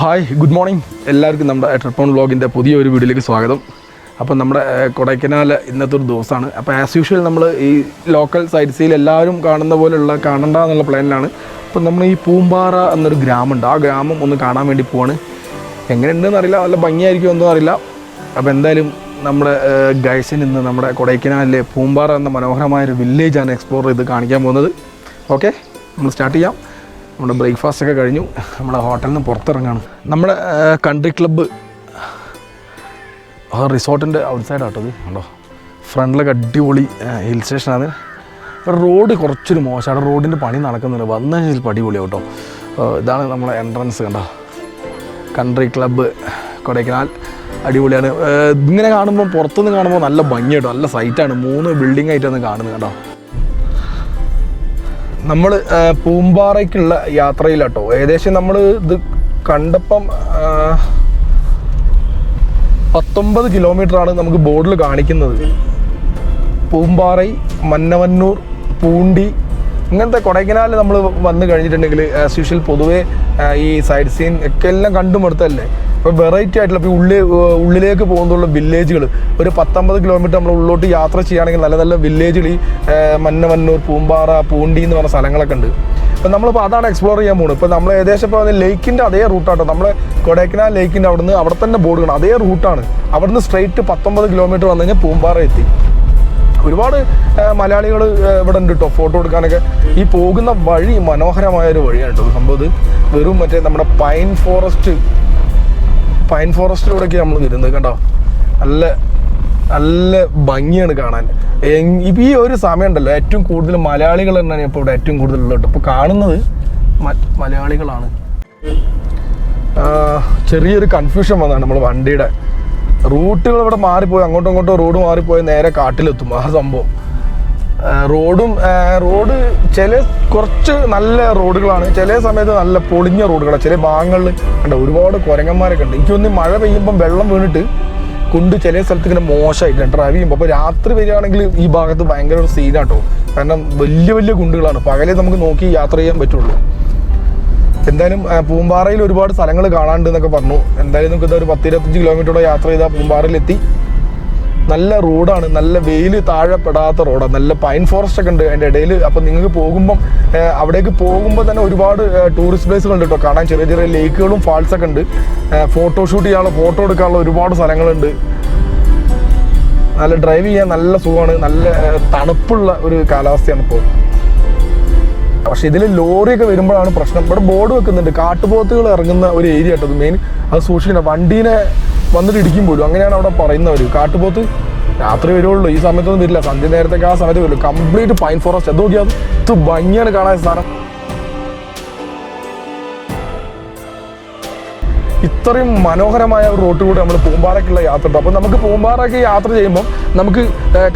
Hi good morning. എല്ലാവർക്കും നമ്മുടെ ട്രിപ്പോൺ വ്ളോഗിന്റെ പുതിയൊരു വീഡിയോയിലേക്ക് സ്വാഗതം. അപ്പം നമ്മുടെ കൊടൈക്കനാൽ ഇന്നത്തെ ഒരു ദിവസമാണ്. അപ്പോൾ ആസ് യൂഷ്വൽ നമ്മൾ ഈ ലോക്കൽ സൈറ്റ് സീൽ എല്ലാവരും കാണുന്ന പോലെയുള്ള കാണണ്ട എന്നുള്ള പ്ലാനിലാണ് അപ്പം നമ്മൾ ഈ പൂമ്പാറ എന്നൊരു ഗ്രാമമുണ്ട്. ആ ഗ്രാമം ഒന്ന് കാണാൻ വേണ്ടി പോവാണ്. എങ്ങനെയുണ്ടെന്ന് അറിയില്ല. നല്ല ഭംഗിയായിരിക്കും എന്തോ അറിയില്ല. അപ്പോൾ എന്തായാലും നമ്മുടെ ഗൈസിൽ നിന്ന് നമ്മുടെ കൊടൈക്കനാലിലെ പൂമ്പാറ എന്ന മനോഹരമായ മനോഹരമായൊരു വില്ലേജാണ് എക്സ്പ്ലോർ ചെയ്ത് കാണിക്കാൻ പോകുന്നത്. ഓക്കെ നമ്മൾ സ്റ്റാർട്ട് ചെയ്യാം. നമ്മുടെ ബ്രേക്ക്ഫാസ്റ്റ് ഒക്കെ കഴിഞ്ഞു. നമ്മുടെ ഹോട്ടലിൽ നിന്ന് പുറത്തിറങ്ങാണ്. നമ്മുടെ കൺട്രി ക്ലബ്ബ് ആ റിസോർട്ടിന്റെ ഔട്ട് സൈഡ് ആട്ടോ ഇത്. കണ്ടോ? ഫ്രണ്ടിലൊക്കെ അടിപൊളി ഹിൽ സ്റ്റേഷനാണ് റോഡ് കുറച്ചൊരു മോശമാണ് റോഡിന്റെ പണി നടക്കുന്നുണ്ട്. വന്നു കഴിഞ്ഞാൽ അടിപൊളിയാവും കേട്ടോ ഇതാണ് നമ്മളെ എൻട്രൻസ് കണ്ടോ? Country club Kodaikanal. അടിപൊളിയാണ്. ഇങ്ങനെ കാണുമ്പോൾ പുറത്തുനിന്ന് കാണുമ്പോൾ നല്ല ഭംഗിയായിട്ടോ നല്ല സൈറ്റാണ് മൂന്ന് ബിൽഡിംഗ് ആയിട്ടാണ് കാണുന്നത് കേട്ടോ നമ്മൾ പൂമ്പാറയ്ക്കുള്ള യാത്രയിലാട്ടോ. ഏകദേശം നമ്മൾ ഇത് കണ്ടപ്പം പത്തൊമ്പത് കിലോമീറ്റർ ആണ് നമുക്ക് ബോർഡിൽ കാണിക്കുന്നത്. പൂമ്പാറൈ മന്നവന്നൂർ പൂണ്ടി ഇങ്ങനത്തെ കൊടൈക്കനാൽ നമ്മൾ വന്നു കഴിഞ്ഞിട്ടുണ്ടെങ്കിൽ ആസ് യൂഷ്വൽ പൊതുവേ ഈ സൈഡ് സീൻ ഒക്കെ എല്ലാം കണ്ടുമടുത്തല്ലേ അപ്പോൾ വെറൈറ്റി ആയിട്ടുള്ള ഇപ്പോൾ ഉള്ളിൽ ഉള്ളിലേക്ക് പോകുന്നുള്ള വില്ലേജുകൾ ഒരു പത്തൊമ്പത് കിലോമീറ്റർ നമ്മൾ ഉള്ളോട്ട് യാത്ര ചെയ്യുകയാണെങ്കിൽ നല്ല നല്ല വില്ലേജുകൾ ഈ മന്നമന്നൂർ പൂമ്പാറ പൂണ്ടി എന്ന് പറഞ്ഞ സ്ഥലങ്ങളൊക്കെ ഉണ്ട്. അപ്പോൾ നമ്മളിപ്പോൾ അതാണ് എക്സ്പ്ലോർ ചെയ്യാൻ പോകുന്നത് ഇപ്പോൾ നമ്മൾ ഏകദേശം ഇപ്പോൾ ലേക്കിന്റെ അതേ റൂട്ടാട്ടോ നമ്മൾ കൊടൈക്കനാൽ ലേക്കിന്റെ അവിടുന്ന് അവിടെ തന്നെ ബോർഡ് കാണും. അതേ റൂട്ടാണ് അവിടുന്ന് സ്ട്രെയിറ്റ് പത്തൊമ്പത് കിലോമീറ്റർ വന്നു കഴിഞ്ഞാൽ പൂമ്പാറ എത്തി. ഒരുപാട് മലയാളികൾ ഇവിടെ ഉണ്ട് കേട്ടോ ഫോട്ടോ എടുക്കാനൊക്കെ. ഈ പോകുന്ന വഴി മനോഹരമായ ഒരു വഴിയാണ് കേട്ടോ സംഭവം വെറും മറ്റേ നമ്മുടെ പൈൻ ഫോറസ്റ്റ് പൈൻ ഫോറസ്റ്റിലൂടെയൊക്കെ നമ്മൾ വരുന്നത് കണ്ടോ? നല്ല നല്ല ഭംഗിയാണ് കാണാൻ. ഈ ഒരു സമയം ഉണ്ടല്ലോ ഏറ്റവും കൂടുതൽ മലയാളികൾ തന്നെയാണ് ഇപ്പോൾ ഇവിടെ ഏറ്റവും കൂടുതൽ ഉള്ളത്. ഇപ്പോൾ കാണുന്നത് മലയാളികളാണ്. ചെറിയൊരു കൺഫ്യൂഷൻ വന്നതാണ് നമ്മൾ വണ്ടിയുടെ. റൂട്ടുകൾ ഇവിടെ മാറിപ്പോയി അങ്ങോട്ടും ഇങ്ങോട്ടും റോഡ് മാറിപ്പോയി നേരെ കാട്ടിലെത്തും. ആ സംഭവം. റോഡും റോഡ് ചില കുറച്ച് നല്ല റോഡുകളാണ്. ചില സമയത്ത് നല്ല പൊളിഞ്ഞ റോഡുകളാണ്. ചില ഭാഗങ്ങളിൽ ഉണ്ട് ഒരുപാട് കുരങ്ങന്മാരൊക്കെ ഉണ്ട്. എനിക്ക് തോന്നുന്നു മഴ പെയ്യുമ്പം വെള്ളം വീണിട്ട് കൊണ്ട് ചില സ്ഥലത്ത് ഇങ്ങനെ മോശമായിട്ട് ഡ്രൈവ് ചെയ്യുമ്പോൾ അപ്പോൾ രാത്രി വരികയാണെങ്കിൽ ഈ ഭാഗത്ത് ഭയങ്കര ഒരു സീനാട്ടോ കാരണം വലിയ വലിയ കുണ്ടുകളാണ് പകലേ നമുക്ക് നോക്കി യാത്ര ചെയ്യാൻ പറ്റുള്ളൂ. എന്തായാലും പൂമ്പാറയിൽ ഒരുപാട് സ്ഥലങ്ങൾ കാണാണ്ട് എന്നൊക്കെ പറഞ്ഞു. എന്തായാലും നമുക്ക് ഇതൊരു പത്തിരുപത്തഞ്ച് കിലോമീറ്ററോടെ യാത്ര ചെയ്താൽ പൂമ്പാറയിലെത്തി നല്ല റോഡാണ് നല്ല വെയിൽ താഴെ പെടാത്ത റോഡാണ് നല്ല പൈൻ ഫോറസ്റ്റ് ഒക്കെ ഉണ്ട് അതിന്റെ ഇടയിൽ അപ്പം നിങ്ങൾക്ക് പോകുമ്പം അവിടേക്ക് പോകുമ്പോൾ തന്നെ ഒരുപാട് ടൂറിസ്റ്റ് പ്ലേസുകൾ ഉണ്ട് കേട്ടോ. കാണാൻ ചെറിയ ചെറിയ ലേക്കുകളും ഫാൾസ് ഒക്കെ ഉണ്ട്. ഫോട്ടോഷൂട്ട് ചെയ്യാനുള്ള ഫോട്ടോ എടുക്കാനുള്ള ഒരുപാട് സ്ഥലങ്ങളുണ്ട്. നല്ല ഡ്രൈവ് ചെയ്യാൻ നല്ല സുഖമാണ്. നല്ല തണുപ്പുള്ള ഒരു കാലാവസ്ഥയാണ് ഇപ്പോൾ പക്ഷെ ഇതിൽ ലോറിയൊക്കെ വരുമ്പോഴാണ് പ്രശ്നം. ഇവിടെ ബോർഡ് വെക്കുന്നുണ്ട്. കാട്ടുപോത്തുകൾ ഇറങ്ങുന്ന ഒരു ഏരിയ കേട്ടത് മെയിൻ അത് സൂക്ഷിക്കണം. വണ്ടീനെ വന്നിട്ട് ഇടിക്കും പോലും. അങ്ങനെയാണ് അവിടെ പറയുന്നവർ കാട്ടുപോത്ത് രാത്രി വരുള്ളൂ. ഈ സമയത്തൊന്നും വരില്ല. സന്ധ്യ നേരത്തേക്ക് ആ സമയത്ത് വരുള്ളൂ കംപ്ലീറ്റ് പൈൻ ഫോറസ്റ്റ് എന്ത് നോക്കിയാൽ ഇത് ഭംഗിയാണ് കാണാൻ സാധനം ഇത്രയും മനോഹരമായ ഒരു റോട്ടിൽ കൂടെ നമ്മൾ പൂമ്പാറയ്ക്കുള്ള യാത്ര ഉണ്ട് അപ്പോൾ നമുക്ക് പൂമ്പാറയ്ക്ക് യാത്ര ചെയ്യുമ്പോൾ നമുക്ക്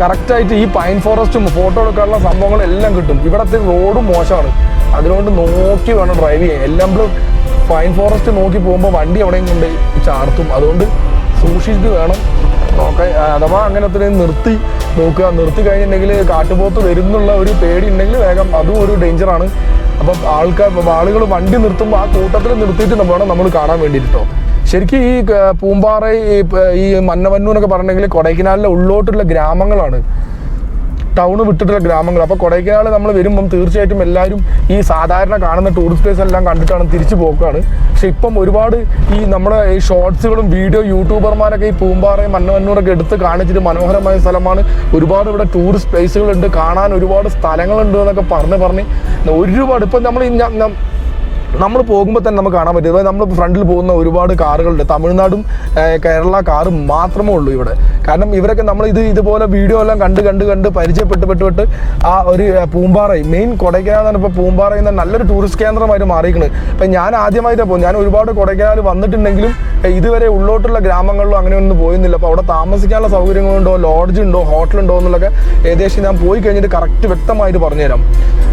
കറക്റ്റായിട്ട് ഈ പൈൻ ഫോറസ്റ്റും ഫോട്ടോ എടുക്കാനുള്ള സംഭവങ്ങളും എല്ലാം കിട്ടും. ഇവിടത്തെ റോഡും മോശമാണ്. അതുകൊണ്ട് നോക്കി വേണം ഡ്രൈവ് ചെയ്യാൻ. എല്ലാം പൈൻ ഫോറസ്റ്റ് നോക്കി പോകുമ്പോൾ വണ്ടി എവിടെയും കൊണ്ട് ചാർത്തും. അതുകൊണ്ട് സൂക്ഷിച്ചിട്ട് വേണം നോക്കാൻ. അഥവാ അങ്ങനെ അത്രയും നിർത്തി നോക്കുക. നിർത്തി കഴിഞ്ഞിട്ടുണ്ടെങ്കിൽ കാട്ടുപോത്ത് വരുന്നുള്ള ഒരു പേടി ഉണ്ടെങ്കിൽ വേഗം അതും ഒരു ഡേഞ്ചറാണ് അപ്പം ആൾക്കാർ ആളുകൾ വണ്ടി നിർത്തുമ്പോൾ ആ കൂട്ടത്തിൽ നിർത്തിയിട്ട് വേണം നമ്മൾ കാണാൻ വേണ്ടിയിട്ടോ ശരിക്കും ഈ പൂമ്പാറ ഈ മന്നമന്നു എന്നൊക്കെ പറഞ്ഞിട്ടുണ്ടെങ്കിൽ കൊടൈക്കനാലിലെ ഉള്ളോട്ടുള്ള ഗ്രാമങ്ങളാണ്. ടൗൺ വിട്ടിട്ടുള്ള ഗ്രാമങ്ങൾ. അപ്പോൾ കൊടൈക്കനാൽ നമ്മൾ വരുമ്പം തീർച്ചയായിട്ടും എല്ലാവരും ഈ സാധാരണ കാണുന്ന ടൂറിസ്റ്റ് പ്ലേസ് എല്ലാം കണ്ടിട്ടാണ് തിരിച്ചു പോക്കാണ്. പക്ഷെ ഇപ്പം ഒരുപാട് ഈ നമ്മുടെ ഈ ഷോർട്സുകളും വീഡിയോ യൂട്യൂബർമാരൊക്കെ ഈ പൂമ്പാറയും മന്നവന്നൂരൊക്കെ എടുത്ത് കാണിച്ചിട്ട് മനോഹരമായ സ്ഥലമാണ്. ഒരുപാട് ഇവിടെ ടൂറിസ്റ്റ് പ്ലേസുകളുണ്ട് കാണാൻ ഒരുപാട് സ്ഥലങ്ങളുണ്ട് എന്നൊക്കെ പറഞ്ഞ് പറഞ്ഞ് ഒരുപാട് ഇപ്പം നമ്മൾ നമ്മൾ പോകുമ്പോൾ തന്നെ നമുക്ക് കാണാൻ പറ്റും. അതായത് നമ്മൾ ഫ്രണ്ടിൽ പോകുന്ന ഒരുപാട് കാറുകളുണ്ട്. തമിഴ്നാടും കേരള കാറും മാത്രമേ ഉള്ളൂ ഇവിടെ. കാരണം ഇവരൊക്കെ നമ്മൾ ഇത് ഇതുപോലെ വീഡിയോ എല്ലാം കണ്ട് കണ്ട് കണ്ട് പരിചയപ്പെട്ട് പെട്ട് ആ ഒരു പൂമ്പാറയും പൂമ്പാറ മെയിൻ കൊടൈക്കനാൽ ഇപ്പോൾ പൂമ്പാറ എന്ന നല്ലൊരു ടൂറിസ്റ്റ് കേന്ദ്രമായിട്ട് മാറിയിരിക്കുന്നത് ഇപ്പം ഞാൻ ആദ്യമായിട്ടാണ് പോകും ഞാൻ ഒരുപാട് കൊടൈക്കനാൽ വന്നിട്ടുണ്ടെങ്കിലും ഇതുവരെ ഉള്ളോട്ടുള്ള ഗ്രാമങ്ങളിലോ അങ്ങനെയൊന്നും പോയിരുന്നില്ല. അപ്പോൾ അവിടെ താമസിക്കാനുള്ള സൗകര്യങ്ങളുണ്ടോ ലോഡ്ജ് ഉണ്ടോ ഹോട്ടലുണ്ടോ എന്നുള്ളതൊക്കെ ഏകദേശം ഞാൻ പോയി കഴിഞ്ഞിട്ട് കറക്റ്റ് വ്യക്തമായിട്ട് പറഞ്ഞുതരാം.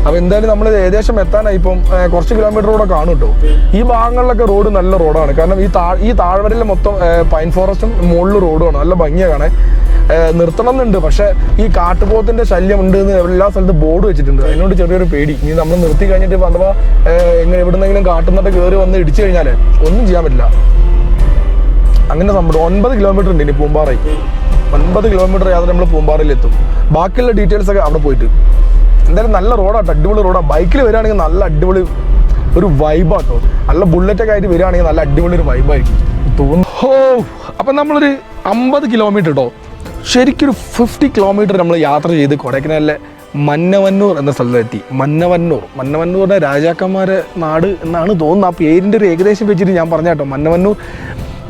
അപ്പോൾ എന്തായാലും നമ്മൾ ഏകദേശം എത്താനായി ഇപ്പം കുറച്ച് കിലോമീറ്റർ കാണും കേട്ടോ ഈ ഭാഗങ്ങളിലൊക്കെ റോഡ് നല്ല റോഡാണ് കാരണം ഈ താ ഈ താഴ്വരയിലെ മൊത്തം പൈൻ ഫോറസ്റ്റും മുകളിൽ റോഡുമാണ് നല്ല ഭംഗിയാണ് കാണാൻ. നിർത്തണം എന്നുണ്ട് പക്ഷേ ഈ കാട്ടുപോത്തിന്റെ ശല്യം ഉണ്ട് എന്ന് എല്ലാ സ്ഥലത്തും ബോർഡ് വെച്ചിട്ടുണ്ട്. അതിനോട് ചെറിയൊരു പേടി. ഇനി നമ്മൾ നിർത്തി കഴിഞ്ഞിട്ട് അഥവാ എങ്ങനെ എവിടുന്നെങ്കിലും കാട്ടുന്നിട്ട് കയറി വന്ന് ഇടിച്ചു കഴിഞ്ഞാൽ ഒന്നും ചെയ്യാൻ പറ്റില്ല. അങ്ങനെ സംഭവം. ഒൻപത് കിലോമീറ്റർ ഉണ്ട് ഇനി പൂമ്പാറയ്ക്ക് ഒൻപത് കിലോമീറ്റർ യാത്ര നമ്മൾ പൂമ്പാറയിൽ എത്തും. ബാക്കിയുള്ള ഡീറ്റെയിൽസ് ഒക്കെ അവിടെ പോയിട്ട്. എന്തായാലും നല്ല റോഡാട്ടോ അടിപൊളി റോഡാണ് ബൈക്കിൽ വരികയാണെങ്കിൽ നല്ല അടിപൊളി ഒരു വൈബാട്ടോ നല്ല ബുള്ളറ്റൊക്കെ ആയിട്ട് വരികയാണെങ്കിൽ നല്ല അടിപൊളി ഒരു വൈബായിരിക്കും തോന്നുന്നു. ഹോ അപ്പം നമ്മളൊരു അമ്പത് കിലോമീറ്റർ കേട്ടോ ശരിക്കൊരു ഫിഫ്റ്റി കിലോമീറ്റർ നമ്മൾ യാത്ര ചെയ്ത് കൊടൈക്കനാലിലെ മന്നവന്നൂർ എന്ന സ്ഥലത്തെത്തി. മന്നവന്നൂർ. മന്നവന്നൂറിന്റെ രാജാക്കന്മാരെ നാട് എന്നാണ് തോന്നുന്നത്. ആ പേരിന്റെ ഒരു ഏകദേശം വെച്ചിട്ട് ഞാൻ പറഞ്ഞ കേട്ടോ. മന്നവന്നൂർ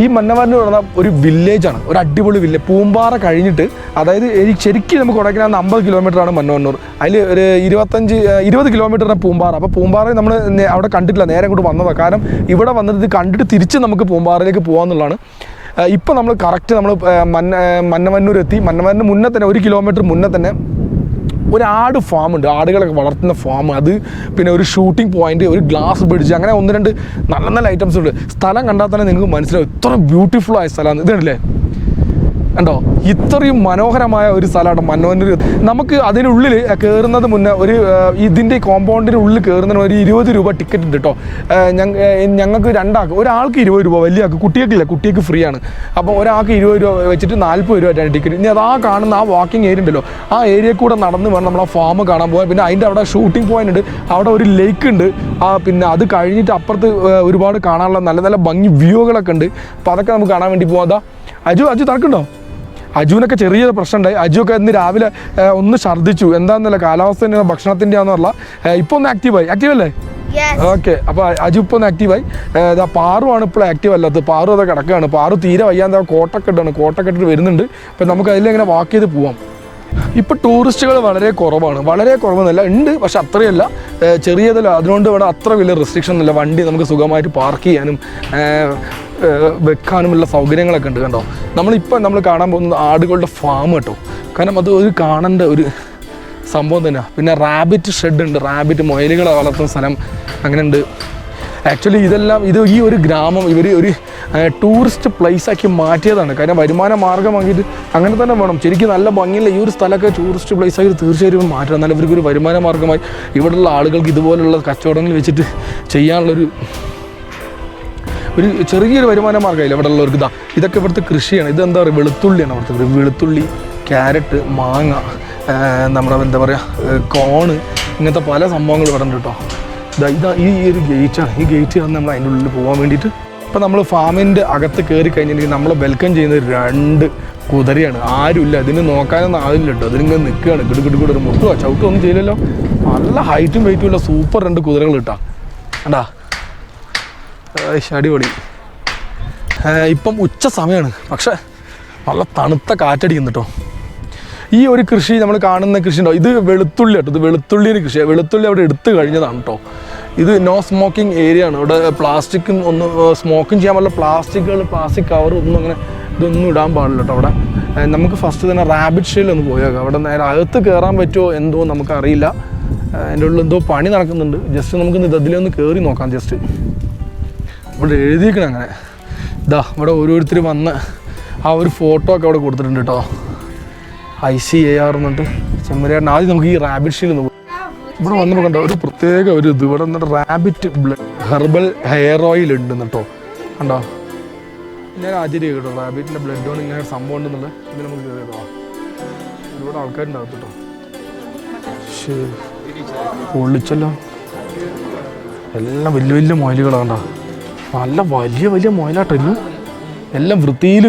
ഈ മന്നവന്നൂർ പറഞ്ഞ ഒരു വില്ലേജാണ് ഒരു അടിപൊളി വില്ലേജ് പൂമ്പാറ കഴിഞ്ഞിട്ട് അതായത് ശരിക്കും നമുക്ക് കൊടൈക്കനാൽ അമ്പത് കിലോമീറ്റർ ആണ് മന്നവന്നൂർ അതിൽ ഒരു ഇരുപത്തഞ്ച് ഇരുപത് കിലോമീറ്ററാണ് പൂമ്പാറ. അപ്പോൾ പൂമ്പാറ നമ്മൾ അവിടെ കണ്ടിട്ടില്ല നേരെ അങ്ങോട്ട് വന്നതാണ് കാരണം ഇവിടെ വന്നിട്ട് ഇത് കണ്ടിട്ട് തിരിച്ച് നമുക്ക് പൂമ്പാറയിലേക്ക് പോകാമെന്നുള്ളതാണ് ഇപ്പം നമ്മൾ കറക്റ്റ് നമ്മൾ മന്ന മന്നവന്നൂർ എത്തി. മന്നവന്നൂർ മുന്നേ തന്നെ ഒരു കിലോമീറ്റർ മുന്നേ തന്നെ ഒരു ആട് ഫാം ഉണ്ട്. ആടുകളൊക്കെ വളർത്തുന്ന ഫാം അത് പിന്നെ ഒരു ഷൂട്ടിംഗ് പോയിന്റ് ഒരു ഗ്ലാസ് ബ്രിഡ്ജ് അങ്ങനെ ഒന്ന് രണ്ട് നല്ല നല്ല ഐറ്റംസ് ഉണ്ട്. സ്ഥലം കണ്ടാൽ തന്നെ നിങ്ങൾക്ക് മനസ്സിലാവും. ഇത്ര ബ്യൂട്ടിഫുൾ ആയ സ്ഥലമാണ്. ഇതല്ലേ കണ്ടോ? ഇത്രയും മനോഹരമായ ഒരു സ്ഥലമാണ് മന്നോന്നൂർ നമുക്ക് അതിനുള്ളിൽ കയറുന്നത് മുന്നേ ഒരു ഇതിന്റെ കോമ്പൗണ്ടിന് ഉള്ളിൽ കയറുന്നതിന് ഒരു ഇരുപത് രൂപ ടിക്കറ്റ് ഉണ്ട് കേട്ടോ ഞങ്ങൾക്ക് രണ്ടാൾക്ക് ഒരാൾക്ക് ഇരുപത് രൂപ വലിയ ആൾക്ക് കുട്ടികൾക്കില്ല കുട്ടികൾക്ക് ഫ്രീ ആണ്. അപ്പോൾ ഒരാൾക്ക് ഇരുപത് രൂപ വെച്ചിട്ട് നാൽപ്പത് രൂപ ടിക്കറ്റ് ഇനി അതാ കാണുന്ന ആ വാക്കിംഗ് ഏരിയ ഉണ്ടല്ലോ. ആ ഏരിയ കൂടെ നടന്ന് വേണം നമ്മൾ ആ ഫാം കാണാൻ പോകാൻ. പിന്നെ അതിന്റെ അവിടെ ഷൂട്ടിംഗ് പോയിന്റ് ഉണ്ട്. അവിടെ ഒരു ലേക്ക് ഉണ്ട്. ആ പിന്നെ അത് കഴിഞ്ഞിട്ട് അപ്പുറത്ത് ഒരുപാട് കാണാനുള്ള നല്ല നല്ല ഭംഗി വ്യൂകളൊക്കെ ഉണ്ട്. അപ്പോൾ അതൊക്കെ നമുക്ക് കാണാൻ വേണ്ടി പോകാം അജു അജു തണക്കുണ്ടോ അജുവിനൊക്കെ ചെറിയ പ്രശ്നമുണ്ടായി. അജുവൊക്കെ ഇന്ന് രാവിലെ ഒന്ന് ഛർദ്ദിച്ചു. എന്താണെന്നല്ല കാലാവസ്ഥ ഭക്ഷണത്തിന്റെ ആണെന്നല്ല ഇപ്പോൾ ഒന്ന് ആക്റ്റീവായി ആക്റ്റീവ് അല്ലേ. ഓക്കെ അപ്പോൾ അജു ഇപ്പോൾ ഒന്ന് ആക്റ്റീവായി ഇതാ പാറുവാണ് ഇപ്പോൾ ആക്റ്റീവ് അല്ലാത്തത്. പാറു അത് കിടക്കുകയാണ് പാറു തീരെ വയ്യാതെ കോട്ടൊക്കെ ഇട്ടാണ് കോട്ടൊക്കെ ഇട്ടിട്ട് വരുന്നുണ്ട്. അപ്പം നമുക്ക് അതിലെങ്ങനെ വാക്ക് ചെയ്ത് പോവാം. ഇപ്പോൾ ടൂറിസ്റ്റുകൾ വളരെ കുറവാണ്. വളരെ കുറവെന്നല്ല ഉണ്ട് പക്ഷെ അത്രയല്ല. ചെറിയതല്ല. അതുകൊണ്ട് ഇവിടെ അത്ര വലിയ റെസ്ട്രിക്ഷൻ ഒന്നുമില്ല. വണ്ടി നമുക്ക് സുഖമായിട്ട് പാർക്ക് ചെയ്യാനും വെക്കാനുമുള്ള സൗകര്യങ്ങളൊക്കെ ഉണ്ട് കണ്ടോ? നമ്മളിപ്പോൾ നമ്മൾ കാണാൻ പോകുന്നത് ആടുകളുടെ ഫാം കേട്ടോ. കാരണം അത് ഒരു കാണേണ്ട ഒരു സംഭവം തന്നെ പിന്നെ റാബിറ്റ് ഷെഡ് ഉണ്ട്. റാബിറ്റ് മുയലുകളെ വളർത്തുന്ന സ്ഥലം അങ്ങനെ ഉണ്ട് ആക്ച്വലി ഇതെല്ലാം ഇത് ഈ ഒരു ഗ്രാമം ഇവർ ഒരു ടൂറിസ്റ്റ് പ്ലേസ് ആക്കി മാറ്റിയതാണ്. കാരണം വരുമാന മാർഗമാക്കിയിട്ട് അങ്ങനെ തന്നെ വേണം. ശരിക്കും നല്ല ഭംഗിയുള്ള ഈ ഒരു സ്ഥലമൊക്കെ ടൂറിസ്റ്റ് പ്ലേസ് ആക്കി തീർച്ചയായിട്ടും മാറ്റണം. എന്നാലും ഇവർക്ക് ഒരു വരുമാന മാർഗമായി ഇവിടെയുള്ള ആളുകൾക്ക് ഇതുപോലുള്ള കച്ചവടങ്ങൾ വെച്ചിട്ട് ചെയ്യാനുള്ളൊരു ഒരു ചെറിയൊരു വരുമാന മാർഗമില്ല ഇവിടെ ഉള്ളവർക്ക് ഇതാ ഇതൊക്കെ ഇവിടുത്തെ കൃഷിയാണ്. ഇത് എന്താ പറയുക? വെളുത്തുള്ളിയാണ് ഇവിടുത്തെ. വെളുത്തുള്ളി ക്യാരറ്റ് മാങ്ങ നമ്മുടെ എന്താ പറയുക? കോണ് ഇങ്ങനത്തെ പല സംഭവങ്ങൾ ഇവിടെ ഉണ്ട് കേട്ടോ. ഇതാ ഇതാ ഈ ഒരു ഗേറ്റാണ് ഈ ഗേറ്റ് ആണ് നമ്മൾ അതിന്റെ ഉള്ളിൽ പോകാൻ വേണ്ടിയിട്ട് ഇപ്പം നമ്മൾ ഫാമിന്റെ അകത്ത് കയറി കഴിഞ്ഞിട്ടുണ്ടെങ്കിൽ നമ്മളെ വെൽക്കം ചെയ്യുന്ന രണ്ട് കുതിരയാണ്. ആരുമില്ല. അതിന് നോക്കാനൊന്നും ആളില്ല കേട്ടോ. അതിനിങ്ങനെ നിൽക്കുകയാണ്. കിടു കിടു ഒരു മുട്ടുക ചവിട്ടുക ഒന്നും ചെയ്യില്ലല്ലോ. നല്ല ഹൈറ്റും വെയിറ്റും ഉള്ള സൂപ്പർ രണ്ട് കുതിരകൾ കിട്ടാം. കണ്ടാ? അടിപൊളി. ഇപ്പം ഉച്ച സമയമാണ് പക്ഷേ നല്ല തണുത്ത കാറ്റടിക്കുന്നു കേട്ടോ ഈ ഒരു കൃഷി നമ്മൾ കാണുന്ന കൃഷി ഉണ്ടോ ഇത് വെളുത്തുള്ളി കേട്ടോ. ഇത് വെളുത്തുള്ളിന് കൃഷിയാണ് വെളുത്തുള്ളി അവിടെ എടുത്തു കഴിഞ്ഞതാണ് കേട്ടോ. ഇത് നോ സ്മോക്കിംഗ് ഏരിയ ആണ്. ഇവിടെ പ്ലാസ്റ്റിക്കും ഒന്ന് സ്മോക്കിംഗ് ചെയ്യാൻ പാടില്ല പ്ലാസ്റ്റിക്കുകൾ പ്ലാസ്റ്റിക് കവർ ഒന്നും അങ്ങനെ ഇതൊന്നും ഇടാൻ പാടില്ല കേട്ടോ അവിടെ. നമുക്ക് ഫസ്റ്റ് തന്നെ റാബിറ്റ് ഷെയിൽ ഒന്ന് പോയേക്കാം. അവിടെ നേരെ അകത്ത് കയറാൻ പറ്റുമോ എന്തോ നമുക്കറിയില്ല. അതിന്റെ ഉള്ളിൽ എന്തോ പണി നടക്കുന്നുണ്ട്. ജസ്റ്റ് നമുക്ക് ഇതിലൊന്ന് കയറി നോക്കാം ജസ്റ്റ് ഇവിടെ എഴുതിയിരിക്കണം അങ്ങനെ. ഇതാ ഇവിടെ ഓരോരുത്തർ വന്ന് ആ ഒരു ഫോട്ടോ ഒക്കെ അവിടെ കൊടുത്തിട്ടുണ്ട് കേട്ടോ ഐ സി എ ആർ എന്നിട്ട് ചെമ്മരിയാടിന് ആദ്യം നമുക്ക് ഈ റാബിറ്റ് ഷീൽ ഒന്ന് ഇവിടെ വന്ന് കണ്ടോ ഒരു പ്രത്യേക ഒരു ഇത്. ഇവിടെ നിന്നിട്ട് റാബിറ്റ് ഹെർബൽ ഹെയർ ഓയിൽ ഉണ്ട് കേട്ടോ കണ്ടോ? ഞാൻ ആദ്യം കേട്ടോ റാബിറ്റിന്റെ ബ്ലഡ് ഓൺ ഇങ്ങനെ സംഭവം ഉണ്ടെന്നുള്ളത്? ഇത് നമുക്ക് കേട്ടോ. ഒരുപാട് ആൾക്കാരുണ്ടാവും കേട്ടോ പൊള്ളിച്ചല്ലോ എല്ലാം വലിയ വലിയ മൊയിലുകളാണ്ടാ നല്ല വലിയ വലിയ മൊയിലാട്ടോ ഇന്ന്. എല്ലാം വൃത്തിയിൽ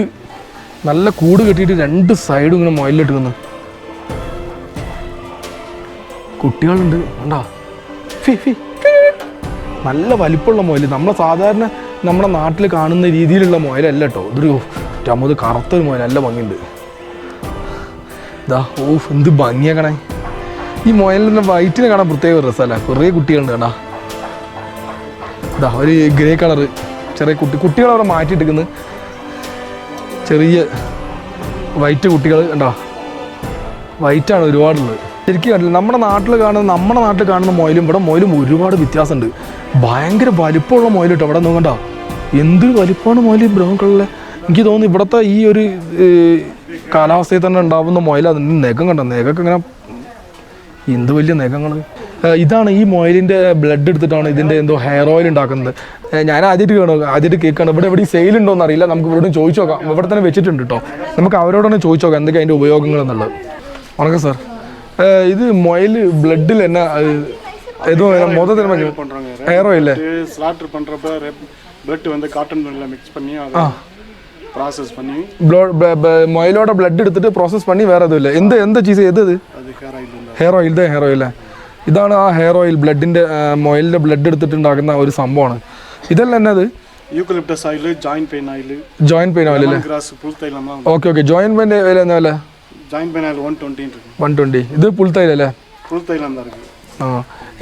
നല്ല കൂട് കെട്ടിയിട്ട് രണ്ട് സൈഡും ഇങ്ങനെ മൊയിലിട്ടിരിക്കുന്നു. കുട്ടികളുണ്ട്. കണ്ടാ. നല്ല വലിപ്പമുള്ള മുയൽ നമ്മളെ സാധാരണ നമ്മുടെ നാട്ടിൽ കാണുന്ന രീതിയിലുള്ള മുയലല്ല കേട്ടോ ഇതൊരു ചമ്മത് കറുത്തൊരു മുയൽ നല്ല ഭംഗിയുണ്ട്. ഇതാ ഓ എന്ത് ഭംഗിയാക്കണേ ഈ മൊയലിന്റെ വൈറ്റിനെ കാണാൻ പ്രത്യേക ഒരു രസമല്ല. കുറേ കുട്ടികളുണ്ട് കണ്ടാ. ഇതാ ഒരു ഗ്രേ കളർ. ചെറിയ കുട്ടി കുട്ടികളവിടെ മാറ്റിയിട്ടിരിക്കുന്നത് മാറ്റിയിട്ടിരിക്കുന്നു. ചെറിയ വൈറ്റ് കുട്ടികൾ കണ്ടോ? വൈറ്റാണ് ഒരുപാടുള്ളത്. ശരിക്കും കണ്ടില്ല നമ്മുടെ നാട്ടിൽ കാണുന്ന നമ്മുടെ നാട്ടിൽ കാണുന്ന മൊയിലും ഇവിടെ മൊയിലും ഒരുപാട് വ്യത്യാസമുണ്ട്. ഭയങ്കര വലിപ്പമുള്ള മൊയിൽ കേട്ടോ ഇവിടെ നോക്കണ്ട എന്തൊരു വലിപ്പമാണ് മൊയിൽ ബ്രൗൺ കളറിലെ? എനിക്ക് തോന്നുന്നു ഇവിടുത്തെ ഈ ഒരു കാലാവസ്ഥയിൽ തന്നെ ഉണ്ടാവുന്ന മുയൽ അതിന്റെ നഖം കണ്ടോ? നഖമൊക്കെ ഇങ്ങനെ എന്ത് വലിയ നഖങ്ങൾ ഇതാണ് ഈ മൊയിലിൻ്റെ ബ്ലഡ് എടുത്തിട്ടാണ് ഇതിൻ്റെ എന്തോ ഹെയർ ഓയിൽ ഉണ്ടാക്കുന്നത് ഏഹ് ഞാൻ ആദ്യമായിട്ട് കാണുക ആദ്യമായിട്ട് കേൾക്കാണ് ഇവിടെ എവിടെ സെയിൽ ഉണ്ടോ എന്ന് അറിയില്ല നമുക്ക് ഇവരോട് ചോദിച്ചു നോക്കാം ഇവിടെ തന്നെ വെച്ചിട്ടുണ്ട് കേട്ടോ നമുക്ക് അവരോടൊന്ന് ചോദിച്ചു നോക്കാം എന്തൊക്കെ അതിൻ്റെ ഉപയോഗങ്ങൾ എന്നുള്ളത് വണക്കം സാർ ഇത് മൊയിൽ ബ്ലഡിൽ എന്നാ ഏതോ മൊത്തത്തിൽ பண்றாங்க ஹேர் ஆயில் ஸ்லாட்டர் பண்றப்ப பிளட் வந்து காட்டன் எல்லாம் மிக்ஸ் பண்ணி அதை ப்ராசஸ் பண்ணி മൊയിലോടെ ബ്ലഡ് എടുത്തിട്ട് പ്രോസസ്സ് പണി വേറെ അതുമില്ല എന്ത് എന്താ ചീസ് ഏത് ഇത് அது ஹேர் ஆயில் இருந்தா ഹെയർ ഓയിൽ ഇതേ ഹെയർ ഓയിൽ ഇതാണ് ആ ഹെയർ ഓയിൽ ബ്ലഡിന്റെ മൊയലിന്റെ ബ്ലഡ് എടുത്തിട്ടുണ്ടാക്കുന്ന ഒരു സംഭവമാണ്. ഇതല്ല എന്നത്? Eucalyptus oil joint pain oil joint pain oil okay okay joint pain oil എന്നാ വില? Joint pain oil one twenty one twenty ഇത് പുൽത്തൈലല്ലേ പുൽത്തൈലം ആ.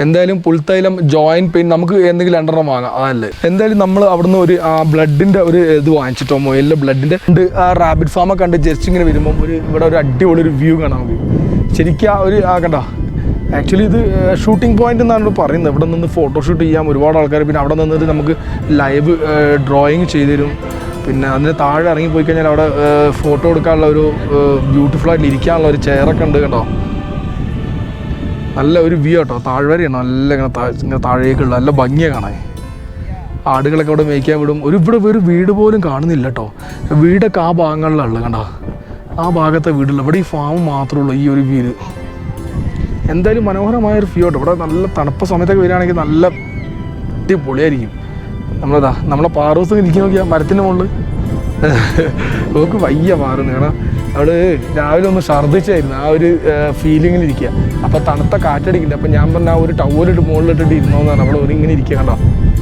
എന്തായാലും പുൽത്തൈലം ജോയിന്റ് പെയിൻ നമുക്ക് എന്തെങ്കിലും രണ്ടെണ്ണം വാങ്ങാം. അതല്ലേ. എന്തായാലും നമ്മൾ അവിടുന്ന് ഒരു ആ ബ്ലഡിന്റെ ഒരു ഇത് വാങ്ങിച്ചിട്ടോ മൊയിലിന്റെ ബ്ലഡിന്റെ ഉണ്ട് ആ റാബിറ്റ് ഫാമൊക്കെ കണ്ട് ജസ്റ്റ് ഇങ്ങനെ വരുമ്പോൾ ഒരു ഇവിടെ ഒരു അടിപൊളി ഒരു വ്യൂ കാണാം നമുക്ക് ശരിക്കും ആ ഒരു ആ കണ്ടോ? ആക്ച്വലി ഇത് ഷൂട്ടിംഗ് പോയിന്റ് എന്നാണ് പറയുന്നത്. ഇവിടെ നിന്ന് ഫോട്ടോഷൂട്ട് ചെയ്യാം ഒരുപാട് ആൾക്കാർ പിന്നെ അവിടെ നിന്നിട്ട് നമുക്ക് ലൈവ് ഡ്രോയിങ് ചെയ്തു തരും പിന്നെ അതിന് താഴെ ഇറങ്ങി പോയി കഴിഞ്ഞാൽ അവിടെ ഫോട്ടോ എടുക്കാനുള്ള ഒരു ബ്യൂട്ടിഫുൾ ആയിട്ട് ഇരിക്കാനുള്ള ഒരു ചെയറൊക്കെ ഉണ്ട് കേട്ടോ നല്ല ഒരു വ്യൂ കേട്ടോ താഴ്വരയാണ് നല്ല ഇങ്ങനെ ഇങ്ങനെ താഴേക്കുള്ള നല്ല ഭംഗിയാണ് കാണാൻ. ആടുകളൊക്കെ അവിടെ മേയ്ക്കാൻ വിടും. ഒരു ഇവിടെ ഒരു വീട് പോലും കാണുന്നില്ല കേട്ടോ. വീടൊക്കെ ആ ഭാഗങ്ങളിലുള്ളത് കണ്ടോ? ആ ഭാഗത്തെ വീടുള്ള. ഇവിടെ ഈ ഫാം മാത്രമേ ഉള്ളൂ ഈ ഒരു വീട് എന്തായാലും മനോഹരമായ ഒരു വ്യൂ ഇവിടെ നല്ല തണുപ്പ് സമയത്തൊക്കെ വരികയാണെങ്കിൽ നല്ല അടിപൊളിയായിരിക്കും. നമ്മളതാ നമ്മളെ പാറൂസ് ഇരിക്കുന്ന നോക്കിയാൽ മരത്തിന്റെ മുകളിൽ. നോക്ക് വയ്യ മാറുന്നു കാരണം അവൾ രാവിലെ ഒന്ന് ഛർദ്ദിച്ചായിരുന്നു. ആ ഒരു ഫീലിങ്ങിൽ ഇരിക്കുക. അപ്പോൾ തണുത്ത കാറ്റടിക്കില്ല അപ്പം ഞാൻ പറഞ്ഞ ആ ഒരു ടവലിട്ട് മുകളിലിട്ടിട്ട് ഇരുന്നോന്ന് പറഞ്ഞു. അവിടെ ഒരു ഇങ്ങനെ ഇരിക്കുക കണ്ടോ?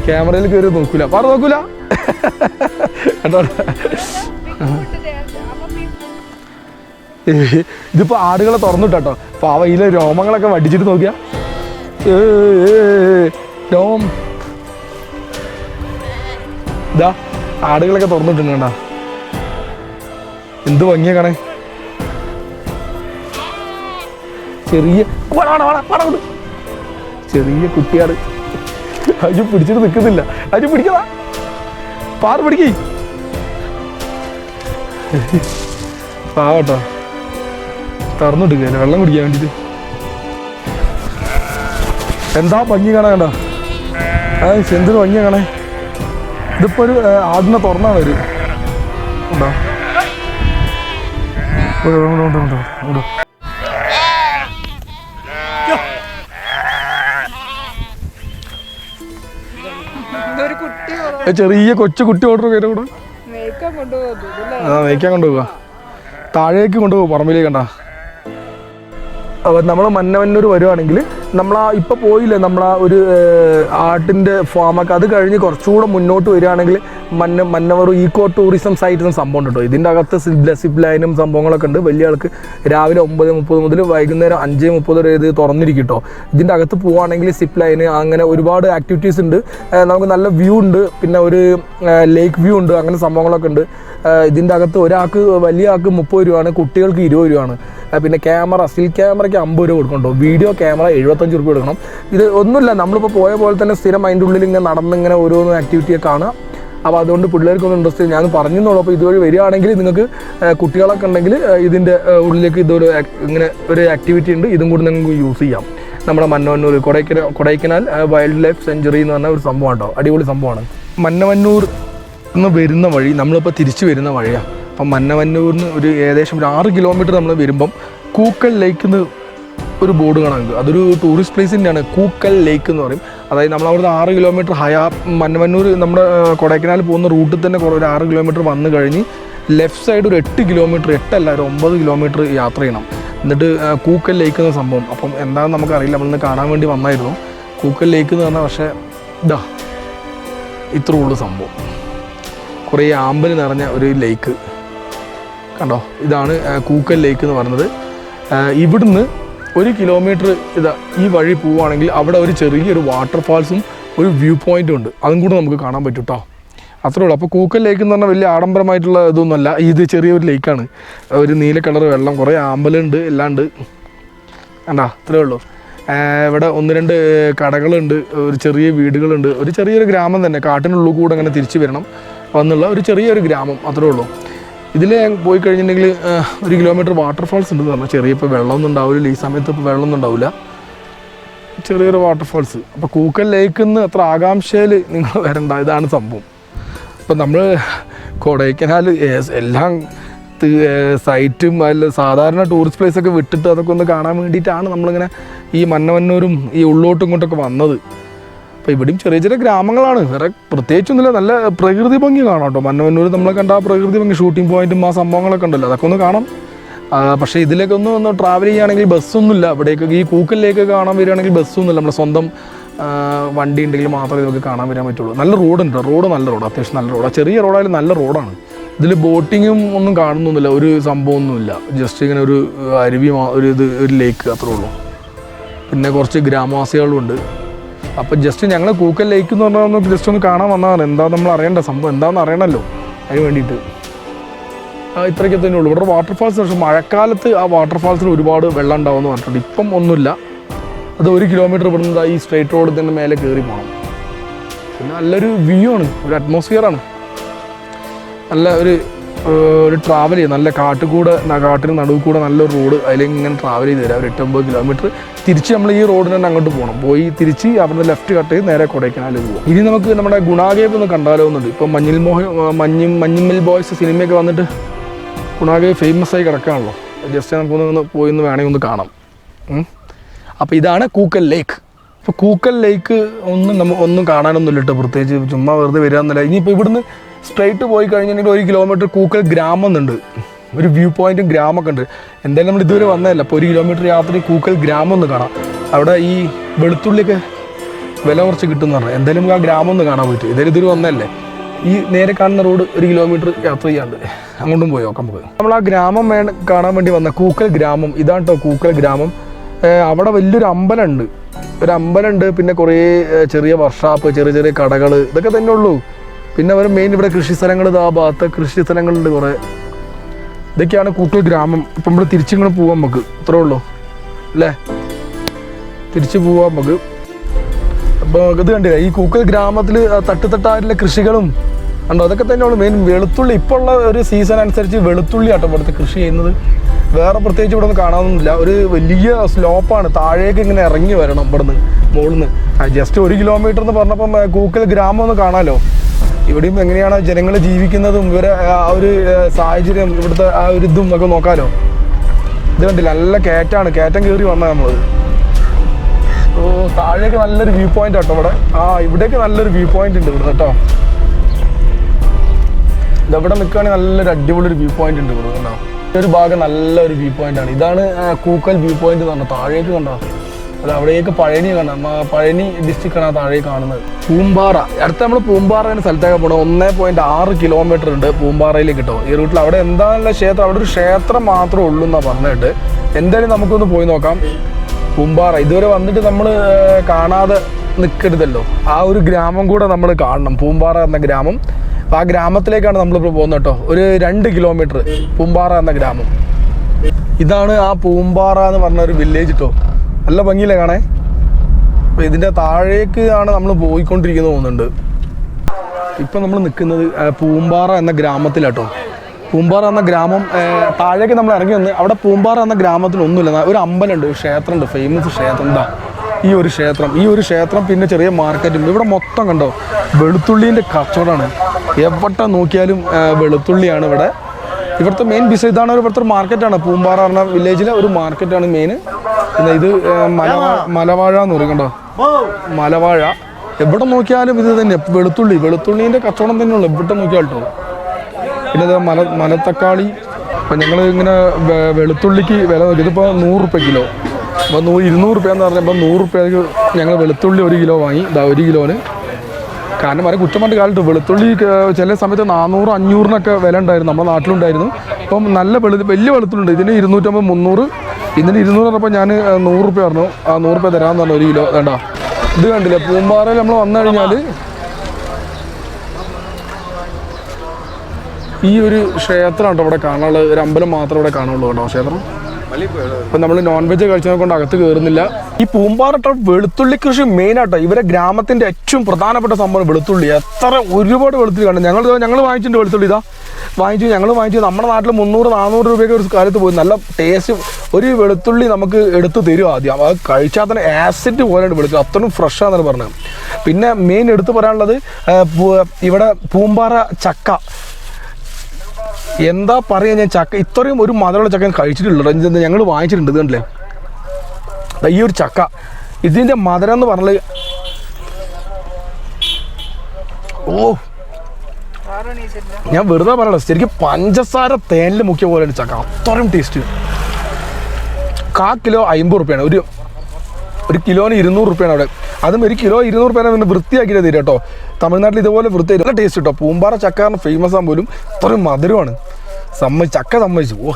ക്യാമറയിൽ കയറി നോക്കൂല. പറ നോക്കൂല. കണ്ടോ? ഇതിപ്പോ ആടുകളെ തുറന്നിട്ടോ ഇതിലെ രോമങ്ങളൊക്കെ വടിച്ചിട്ട് നോക്കിയാ. രോമം. ഇതാ ആടുകളൊക്കെ തുറന്നിട്ടുണ്ട് എന്ത് ഭംഗിയാ കാണേ ചെറിയ ചെറിയ കുട്ടിയാട്. അജു പിടിച്ചിട്ട് നിൽക്കുന്നില്ല അജു പിടിക്കതാ പാറ പിടിക്കേ. പാവട്ടോ തുറന്നിട്ടില്ല വെള്ളം കുടിക്കാൻ വേണ്ടിട്ട്. എന്താ ഭംഗി കാണാൻ കണ്ടോ? എന്തൊരു ഭംഗിയാ കാണേ ഇതിപ്പോ ഒരു ആദ്യം തുറന്നാണ് ഒരു ഉണ്ടോ? ചെറിയ കൊച്ചു കുട്ടി ഓർഡർ കയറി കൂടെ ആ മേയ്ക്കാൻ താഴേക്ക് കൊണ്ടുപോകും പറമ്പിലേക്ക് കണ്ട. നമ്മൾ മന്നവന്നൂർ വരുവാണെങ്കിൽ നമ്മൾ ആ ഇപ്പോൾ പോയില്ലേ നമ്മൾ ആ ഒരു ആട്ടിന്റെ ഫാമൊക്കെ അത് കഴിഞ്ഞ് കുറച്ചുകൂടെ മുന്നോട്ട് വരികയാണെങ്കിൽ മന്ന മന്നവർ ഈക്കോ ടൂറിസം സൈറ്റ് സംഭവം കേട്ടോ ഇതിന്റെ അകത്ത് സിപ്പ് ലൈനും സംഭവങ്ങളൊക്കെ ഉണ്ട്. വലിയ ആൾക്ക് രാവിലെ ഒമ്പത് മുപ്പത് മുതൽ വൈകുന്നേരം അഞ്ച് മുപ്പത് വരെ ഇത് തുറന്നിരിക്കും കേട്ടോ ഇതിന്റെ അകത്ത് പോവുകയാണെങ്കിൽ സിപ്പ് ലൈന് അങ്ങനെ ഒരുപാട് ആക്ടിവിറ്റീസ് ഉണ്ട്. നമുക്ക് നല്ല വ്യൂ ഉണ്ട്. പിന്നെ ഒരു ലേക്ക് വ്യൂ ഉണ്ട്. അങ്ങനെ സംഭവങ്ങളൊക്കെ ഉണ്ട്. ഇതിന്റെ അകത്ത് ഒരാൾക്ക് വലിയ ആൾക്ക് മുപ്പത് രൂപയാണ് കുട്ടികൾക്ക് ഇരുപത് രൂപയാണ്. പിന്നെ ക്യാമറ സ്റ്റിൽ ക്യാമറയ്ക്ക് അമ്പത് രൂപ കൊടുക്കണ്ടോ വീഡിയോ ക്യാമറ എഴുപത്തഞ്ച് രൂപ എടുക്കണം ഇത് ഒന്നുമില്ല നമ്മളിപ്പോൾ പോയ പോലെ തന്നെ സ്ഥിരം അതിന്റെ ഉള്ളിൽ ഇങ്ങനെ നടന്ന് ഇങ്ങനെ ഓരോന്ന് ആക്ടിവിറ്റിയൊക്കെ കാണുക അപ്പോൾ അതുകൊണ്ട് പിള്ളേർക്കൊന്നും ഇൻട്രസ്റ്റ് ഞാൻ പറഞ്ഞെന്നുള്ളൂ അപ്പോൾ ഇതുവഴി വരികയാണെങ്കിൽ നിങ്ങൾക്ക് കുട്ടികളൊക്കെ ഉണ്ടെങ്കിൽ ഇതിന്റെ ഉള്ളിലേക്ക് ഇതൊരു ഇങ്ങനെ ഒരു ആക്ടിവിറ്റി ഉണ്ട്. ഇതും കൂടി നിങ്ങൾക്ക് യൂസ് ചെയ്യാം. നമ്മുടെ Mannavanur Kodaikanal Kodaikanal wild life century എന്ന് പറഞ്ഞ ഒരു സംഭവം കേട്ടോ അടിപൊളി സംഭവമാണ്. മന്നവന്നൂർ നിന്ന് വരുന്ന വഴി നമ്മളിപ്പോൾ തിരിച്ചു വരുന്ന വഴിയാണ് അപ്പം മന്നവന്നൂരിന് ഒരു ഏകദേശം ഒരു ആറ് കിലോമീറ്റർ നമ്മൾ വരുമ്പം കൂക്കൽ ലേക്ക് എന്ന് ഒരു ബോർഡ് കാണാൻ. അതൊരു ടൂറിസ്റ്റ് പ്ലേസ് തന്നെയാണ്. കൂക്കൽ ലേക്ക് എന്ന് പറയും. അതായത് നമ്മൾ അവിടുന്ന് ആറ് കിലോമീറ്റർ ഹയാ മന്നമന്നൂർ നമ്മുടെ കൊടൈക്കനാൽ പോകുന്ന റൂട്ടിൽ തന്നെ കുറേ ഒരു ആറ് കിലോമീറ്റർ വന്നു കഴിഞ്ഞ് ലെഫ്റ്റ് സൈഡ് ഒരു എട്ട് കിലോമീറ്റർ എട്ടല്ല ഒരു ഒമ്പത് കിലോമീറ്റർ യാത്ര ചെയ്യണം. എന്നിട്ട് കൂക്കൽ ലേക്ക് എന്ന സംഭവം. അപ്പം എന്താണെന്ന് നമുക്കറിയില്ല. നമ്മളിന്ന് കാണാൻ വേണ്ടി വന്നായിരുന്നു. കൂക്കൽ ലേക്ക് എന്ന് പറഞ്ഞാൽ പക്ഷേ ഇതാ ഇത്ര ഉള്ളൂ സംഭവം. കുറേ ആമ്പൽ നിറഞ്ഞ ഒരു ലേക്ക് കണ്ടോ? ഇതാണ് കൂക്കൽ ലേക്ക് എന്ന് പറയുന്നത്. ഇവിടുന്ന് ഒരു കിലോമീറ്റർ ഇതാ ഈ വഴി പോവുകയാണെങ്കിൽ അവിടെ ഒരു ചെറിയൊരു വാട്ടർഫാൾസും ഒരു വ്യൂ പോയിന്റും ഉണ്ട്. അതും കൂടെ നമുക്ക് കാണാൻ പറ്റും കേട്ടോ അത്രേ ഉള്ളൂ. അപ്പോൾ കൂക്കൽ ലേക്ക് എന്ന് പറഞ്ഞാൽ വലിയ ആഡംബരമായിട്ടുള്ള ഇതൊന്നുമല്ല. ഇത് ചെറിയൊരു ലേക്കാണ് ഒരു നീല കളർ വെള്ളം കുറേ ആമ്പലുണ്ട് എല്ലാണ്ട്. കണ്ടാ? അത്രേ ഉള്ളൂ. ഇവിടെ ഒന്ന് രണ്ട് കടകളുണ്ട് ഒരു ചെറിയ വീടുകളുണ്ട്. ഒരു ചെറിയൊരു ഗ്രാമം തന്നെ. കാട്ടിനുള്ളിൽ കൂടെ അങ്ങനെ തിരിച്ചു വരണം. എന്നുള്ള ഒരു ചെറിയൊരു ഗ്രാമം. അത്രേ ഉള്ളൂ. ഇതിൽ പോയി കഴിഞ്ഞിട്ടുണ്ടെങ്കിൽ ഒരു കിലോമീറ്റർ വാട്ടർഫാൾസ് ഉണ്ട് പറഞ്ഞാൽ ചെറിയ ഇപ്പോൾ വെള്ളമൊന്നും ഉണ്ടാവില്ല ഈ സമയത്ത് ഇപ്പോൾ വെള്ളമൊന്നും ഉണ്ടാവില്ല ചെറിയൊരു വാട്ടർഫാൾസ് അപ്പോൾ കൂക്കൽ ലേക്ക് നിന്ന് അത്ര ആകാംക്ഷയിൽ നിങ്ങൾ വരണ്ട. ഇതാണ് സംഭവം. അപ്പം നമ്മൾ കൊടൈക്കനാൽ എല്ലാം സൈറ്റും അല്ല സാധാരണ ടൂറിസ്റ്റ് പ്ലേസൊക്കെ വിട്ടിട്ട് അതൊക്കെ ഒന്ന് കാണാൻ വേണ്ടിയിട്ടാണ് നമ്മളിങ്ങനെ ഈ മന്നവന്നൂരും ഈ ഉള്ളോട്ടും ഇങ്ങോട്ടൊക്കെ വന്നത്. അപ്പോൾ ഇവിടെയും ചെറിയ ചെറിയ ഗ്രാമങ്ങളാണ്. വേറെ പ്രത്യേകിച്ചൊന്നുമില്ല. നല്ല പ്രകൃതി ഭംഗി കാണാം കേട്ടോ. മന്നവന്നൂർ നമ്മളെ കണ്ട ആ പ്രകൃതി ഭംഗി ഷൂട്ടിംഗ് പോയിന്റും ആ സംഭവങ്ങളൊക്കെ ഉണ്ടല്ലോ. അതൊക്കെ ഒന്ന് കാണാം. പക്ഷേ ഇതിലേക്ക് ഒന്ന് ഒന്ന് ട്രാവൽ ചെയ്യുകയാണെങ്കിൽ ബസ്സൊന്നുമില്ല. ഇവിടേക്ക് ഈ കൂക്കലിലേക്ക് കാണാൻ വരികയാണെങ്കിൽ ബസ്സൊന്നുമില്ല. നമ്മുടെ സ്വന്തം വണ്ടി ഉണ്ടെങ്കിൽ മാത്രമേ നമുക്ക് കാണാൻ വരാൻ പറ്റുള്ളൂ. നല്ല റോഡുണ്ട് റോഡ് നല്ല റോഡ് അത്യാവശ്യം നല്ല റോഡാണ് ചെറിയ റോഡായാലും നല്ല റോഡാണ് ഇതിൽ ബോട്ടിങ്ങും ഒന്നും കാണുന്നൊന്നുമില്ല. ഒരു സംഭവമൊന്നുമില്ല. ജസ്റ്റ് ഇങ്ങനെ ഒരു അരുവി ഒരു ഇത് ഒരു ലേക്ക് അത്രേ ഉള്ളൂ. പിന്നെ കുറച്ച് ഗ്രാമവാസികളും ഉണ്ട് അപ്പം ജസ്റ്റ് ഞങ്ങൾ കൂക്കൽ ലേക്ക് എന്ന് പറഞ്ഞാൽ ഒന്ന് ജസ്റ്റ് ഒന്ന് കാണാൻ വന്നതാണ്. എന്താ നമ്മൾ അറിയേണ്ട? സംഭവം എന്താണെന്ന് അറിയണമല്ലോ അതിന് വേണ്ടിയിട്ട്. ഇത്രയൊക്കെ തന്നെ ഉള്ളൂ. ഇവിടെ വാട്ടർഫാൾസ് പക്ഷേ മഴക്കാലത്ത് ആ വാട്ടർഫാൾസിൽ ഒരുപാട് വെള്ളം ഉണ്ടാവും എന്ന് പറഞ്ഞിട്ടുണ്ട്. ഇപ്പം ഒന്നുമില്ല. അത് ഒരു കിലോമീറ്റർ ഇവിടുന്ന് ഈ സ്ട്രേറ്റ് റോഡിൽ തന്നെ മേലെ കയറി പോകണം പിന്നെ നല്ലൊരു വ്യൂ ആണ്. ഒരു അറ്റ്മോസ്ഫിയർ ആണ്. നല്ല ഒരു ഒരു ട്രാവൽ ചെയ്യും നല്ല കാട്ടുകൂടെ കാട്ടിന് നടുവിൽ കൂടെ നല്ലൊരു റോഡ് അതിലിങ്ങനെ ട്രാവൽ ചെയ്ത് തരാം. ഒരു എട്ടൊമ്പത് കിലോമീറ്റർ തിരിച്ച് നമ്മൾ ഈ റോഡിന് തന്നെ അങ്ങോട്ട് പോകണം പോയി തിരിച്ച് അവിടുന്ന് ലെഫ്റ്റ് കട്ട് ചെയ്ത് നേരെ കൊടൈക്കനാൽ പോകും ഇനി നമുക്ക് നമ്മുടെ ഗുണാഗേവ് ഒന്ന് കണ്ടാലോ എന്നുണ്ട് ഇപ്പം മഞ്ഞിൽ മോഹൻ മഞ്ഞും മഞ്ഞുമ്മൽ ബോയ്സ് സിനിമയൊക്കെ വന്നിട്ട് ഗുണാഗേവ് ഫേമസ് ആയി കിടക്കാണല്ലോ. ജസ്റ്റ് നമുക്കൊന്ന് പോയി ഒന്ന് വേണമെങ്കിൽ ഒന്ന് കാണാം. അപ്പോൾ ഇതാണ് കൂക്കൽ ലേക്ക്. അപ്പോൾ കൂക്കൽ ലേക്ക് ഒന്നും നമ്മ ഒന്നും കാണാനൊന്നുമില്ല കേട്ടോ പ്രത്യേകിച്ച്. ചുമ്മാ വെറുതെ വരിക എന്നല്ല ഇനിയിപ്പോൾ ഇവിടുന്ന് സ്ട്രൈറ്റ് പോയി കഴിഞ്ഞിട്ടുണ്ടെങ്കിൽ ഒരു കിലോമീറ്റർ കൂക്കൽ ഗ്രാമം എന്നുണ്ട് ഒരു വ്യൂ പോയിന്റും ഗ്രാമമൊക്കെ ഉണ്ട്. എന്തായാലും നമ്മൾ ഇതുവരെ വന്നതല്ല. അപ്പോൾ ഒരു കിലോമീറ്റർ യാത്ര കൂക്കൽ ഗ്രാമം ഒന്ന് കാണാം. അവിടെ ഈ വെളുത്തുള്ളിയൊക്കെ വില കുറച്ച് കിട്ടുന്ന പറഞ്ഞു. എന്തായാലും ആ ഗ്രാമം ഒന്ന് കാണാൻ പറ്റും. ഇതായാലും ഇതുവരെ വന്നതല്ലേ? ഈ നേരെ കാണുന്ന റോഡ് ഒരു കിലോമീറ്റർ യാത്ര ചെയ്യാണ്ട് അങ്ങോട്ടും പോയി നോക്കാം നമുക്ക്. നമ്മൾ ആ ഗ്രാമം വേണ്ട കാണാൻ വേണ്ടി വന്ന കൂക്കൽ ഗ്രാമം. ഇതാണ് കേട്ടോ കൂക്കൽ ഗ്രാമം. അവിടെ വലിയൊരു അമ്പലമുണ്ട്. ഒരു അമ്പലമുണ്ട്. പിന്നെ കുറേ ചെറിയ വർഷാപ്പ് ചെറിയ ചെറിയ കടകൾ ഇതൊക്കെ തന്നെ ഉള്ളൂ. പിന്നെ അവർ മെയിൻ ഇവിടെ കൃഷി സ്ഥലങ്ങൾ ആ ഭാഗത്ത് കൃഷി സ്ഥലങ്ങളുണ്ട് കുറേ. ഇതൊക്കെയാണ് കൂട്ടൂർ ഗ്രാമം. ഇപ്പം നമ്മൾ തിരിച്ചിങ്ങനെ പോവാം നമുക്ക്. ഇത്രേ ഉള്ളൂ. അല്ലേ? തിരിച്ചു പോവാം നമുക്ക്. അപ്പോൾ ഇത് കണ്ടില്ല? ഈ കൂക്കൽ ഗ്രാമത്തിൽ തട്ടുതട്ടായിട്ടുള്ള കൃഷികളും ഉണ്ടോ അതൊക്കെ തന്നെയാണ് മെയിൻ വെളുത്തുള്ളി ഇപ്പോൾ ഉള്ള ഒരു സീസൺ അനുസരിച്ച് വെളുത്തുള്ളി ആട്ടോ ഇവിടുത്തെ കൃഷി ചെയ്യുന്നത്. വേറെ പ്രത്യേകിച്ച് ഇവിടെ ഒന്നും കാണാനൊന്നുമില്ല. ഒരു വലിയ സ്ലോപ്പാണ്. താഴേക്ക് ഇങ്ങനെ ഇറങ്ങി വരണം ഇവിടുന്ന് മുകളിൽ നിന്ന് ജസ്റ്റ് ഒരു കിലോമീറ്റർ എന്ന് പറഞ്ഞപ്പം കൂക്കൽ ഗ്രാമം ഒന്ന് കാണാമല്ലോ ഇവിടെയും എങ്ങനെയാണ് ജനങ്ങൾ ജീവിക്കുന്നതും ഇവരെ ആ ഒരു സാഹചര്യം ഇവിടുത്തെ ആ ഒരു ഇതും ഒക്കെ നോക്കാലോ? ഇത് കണ്ടില്ല നല്ല കയറ്റാണ്. കയറ്റം കയറി വന്നാൽ നമ്മൾ ഓ താഴേക്ക് നല്ലൊരു വ്യൂ പോയിന്റ് കേട്ടോ ഇവിടെ. ആ ഇവിടേക്ക് നല്ലൊരു വ്യൂ പോയിന്റ് ഉണ്ട് ഇവിടെ കേട്ടോ. ഇതവിടെ നിൽക്കുകയാണെങ്കിൽ നല്ലൊരു അടിപൊളി ഒരു വ്യൂ പോയിന്റ് ഉണ്ട് ഇവിടെ കേട്ടോ. ഈ ഒരു ഭാഗം നല്ലൊരു വ്യൂ പോയിന്റ് ആണ്. ഇതാണ് കൂക്കൽ വ്യൂ പോയിന്റ് എന്ന് പറഞ്ഞാൽ താഴേക്ക് കണ്ടോ? അല്ല അവിടേക്ക് പഴനി കാണാം. പഴനി ഡിസ്ട്രിക്റ്റാണ് താഴേക്ക് കാണുന്നത്. പൂമ്പാറ. അടുത്ത നമ്മൾ പൂമ്പാറ എന്ന സ്ഥലത്തേക്ക് പോകണം ഒന്നേ പോയിന്റ് ആറ് കിലോമീറ്റർ ഉണ്ട് പൂമ്പാറയിലേക്ക് കിട്ടും. ഈ റൂട്ടിൽ അവിടെ എന്താണുള്ള ക്ഷേത്രം? അവിടെ ഒരു ക്ഷേത്രം മാത്രമേ ഉള്ളൂ എന്നാണ് പറഞ്ഞിട്ട്. എന്തായാലും നമുക്കൊന്ന് പോയി നോക്കാം. പൂമ്പാറ. ഇതുവരെ വന്നിട്ട് നമ്മൾ കാണാതെ നിൽക്കരുതല്ലോ ആ ഒരു ഗ്രാമം കൂടെ നമ്മൾ കാണണം. പൂമ്പാറ എന്ന ഗ്രാമം. ആ ഗ്രാമത്തിലേക്കാണ് നമ്മളിപ്പോൾ പോകുന്നത് കേട്ടോ. ഒരു രണ്ട് കിലോമീറ്റർ പൂമ്പാറ എന്ന ഗ്രാമം. ഇതാണ് ആ പൂമ്പാറ എന്ന് പറഞ്ഞ ഒരു വില്ലേജ് കേട്ടോ നല്ല ഭംഗിയില്ലേ കാണേ അപ്പോൾ ഇതിന്റെ താഴേക്ക് ആണ് നമ്മൾ പോയിക്കൊണ്ടിരിക്കുന്നത് തോന്നുന്നുണ്ട്. ഇപ്പം നമ്മൾ നിൽക്കുന്നത് പൂമ്പാറ എന്ന ഗ്രാമത്തിലാട്ടോ. പൂമ്പാറ എന്ന ഗ്രാമം താഴേക്ക് നമ്മൾ ഇറങ്ങി വന്ന് അവിടെ പൂമ്പാറ എന്ന ഗ്രാമത്തിൽ ഒന്നുമില്ല. ഒരു അമ്പലമുണ്ട് ഒരു ക്ഷേത്രമുണ്ട് ഫേമസ് ക്ഷേത്രം എന്താ ഈ ഒരു ക്ഷേത്രം. ഈ ഒരു ക്ഷേത്രം പിന്നെ ചെറിയ മാർക്കറ്റും ഇവിടെ മൊത്തം കണ്ടോ വെളുത്തുള്ളീന്റെ കച്ചവടമാണ്. എവിടെ നോക്കിയാലും വെളുത്തുള്ളിയാണ് ഇവിടെ. ഇവിടുത്തെ മെയിൻ ബിസിനസ് ഇതാണ് ഇവിടുത്തെ ഒരു മാർക്കറ്റാണ് പൂമ്പാറ എന്ന വില്ലേജിലെ ഒരു മാർക്കറ്റാണ് മെയിൻ പിന്നെ ഇത് മലവാഴ മലവാഴ എന്ന് പറയും കണ്ടോ മലവാഴ. എവിടെ നോക്കിയാലും ഇത് തന്നെ വെളുത്തുള്ളി. വെളുത്തുള്ളീന്റെ കച്ചവടം തന്നെയുള്ളൂ എവിടെ നോക്കിയാൽ കേട്ടോ. പിന്നെ ഇത് മല മലത്തക്കാളി. അപ്പം ഞങ്ങൾ ഇങ്ങനെ വെളുത്തുള്ളിക്ക് വില നോക്കി. ഇതിപ്പോൾ നൂറ് റുപ്യ കിലോ. അപ്പോൾ നൂ ഇരുന്നൂറ് റുപ്യ എന്ന് പറഞ്ഞപ്പോൾ നൂറ് റുപ്യക്ക് ഞങ്ങൾ വെളുത്തുള്ളി ഒരു കിലോ വാങ്ങി. ഇതാ ഒരു കിലോന്. കാരണം വരെ കുറ്റമായിട്ട് കാലത്ത് വെളുത്തുള്ളി ചില സമയത്ത് നാനൂറ് അഞ്ഞൂറിനൊക്കെ വില ഉണ്ടായിരുന്നു. നമ്മുടെ നാട്ടിലുണ്ടായിരുന്നു. അപ്പം നല്ല വെളു വലിയ വെളുത്തുള്ളി ഉണ്ട് ഇതിന് ഇരുന്നൂറ്റമ്പത് മുന്നൂറ് ഇതിന് ഇരുന്നൂറ് പറഞ്ഞപ്പോൾ ഞാൻ നൂറ് റുപ്യ പറഞ്ഞു. ആ നൂറ് റുപ്യ തരാമെന്ന് പറഞ്ഞു ഒരു കിലോ. വേണ്ട. ഇത് കണ്ടില്ലേ പൂമ്പാറയിൽ നമ്മൾ വന്നു കഴിഞ്ഞാൽ ഈ ഒരു ക്ഷേത്രം കേട്ടോ ഇവിടെ കാണാനുള്ളത്. ഒരു അമ്പലം മാത്രമേ ഇവിടെ കാണുള്ളൂ കേട്ടോ ക്ഷേത്രം. അപ്പം നമ്മൾ നോൺ വെജ് കഴിച്ചതിനെ കൊണ്ട് അകത്ത് കയറുന്നില്ല ഈ പൂമ്പാറട്ട വെളുത്തുള്ളി കൃഷി മെയിൻ ആട്ടോ. ഇവരെ ഗ്രാമത്തിന്റെ ഏറ്റവും പ്രധാനപ്പെട്ട സംഭവം വെളുത്തുള്ളി. എത്ര ഒരുപാട് വെളുത്തുള്ളി കണ്ടു. ഞങ്ങൾ ഞങ്ങൾ വാങ്ങിച്ചിട്ടുണ്ട് വെളുത്തുള്ളി ഇതാ. വാങ്ങിച്ചു ഞങ്ങൾ വാങ്ങിച്ചു. നമ്മുടെ നാട്ടിൽ മുന്നൂറ് നാനൂറ് രൂപയൊക്കെ ഒരു കാലത്ത് പോയി. നല്ല ടേസ്റ്റ് ഒരു വെളുത്തുള്ളി നമുക്ക് എടുത്തു തരും ആദ്യം. അത് കഴിച്ചാൽ തന്നെ ആസിഡ് പോലെയാണ് വെളുത്തുള്ളി അത്രയും ആണെന്ന് പറഞ്ഞത്. പിന്നെ മെയിൻ എടുത്തു പറയാനുള്ളത് ഇവിടെ പൂമ്പാറ ചക്ക. എന്താ പറയാ ഞാൻ ചക്ക ഇത്രയും ഒരു മധുരമുള്ള ചക്ക ഞാൻ കഴിച്ചിട്ടുള്ളൂ ഞങ്ങൾ വാങ്ങിച്ചിട്ടുണ്ട് കണ്ടില്ലേ? ഈ ഒരു ചക്ക. ഇതിന്റെ മധുരം എന്ന് പറഞ്ഞാൽ ഓ. ഞാൻ വെറുതെ പറയണ? ശരിക്കും പഞ്ചസാര തേനിൽ മുക്കിയ പോലെയാണ് ചക്ക. അത്രയും ടേസ്റ്റ് കാ കിലോ അമ്പത് റുപ്യാണ് ഒരു ഒരു കിലോന് ഇരുന്നൂറ് റുപ്യാണ് അവിടെ. അതും ഒരു കിലോ ഇരുന്നൂറ് റുപ്യാണ് പിന്നെ വൃത്തിയാക്കിയിട്ട് തരും കേട്ടോ. തമിഴ്നാട്ടിൽ ഇതുപോലെ വൃത്തി നല്ല ടേസ്റ്റ് കേട്ടോ. പൂമ്പാറ ചക്കാറിന് ഫേമസ് ആകുമ്പോലും ഇത്രയും മധുരമാണ്. സമ്മതിച്ചു ചക്ക സമ്മതിച്ചു. ഓ.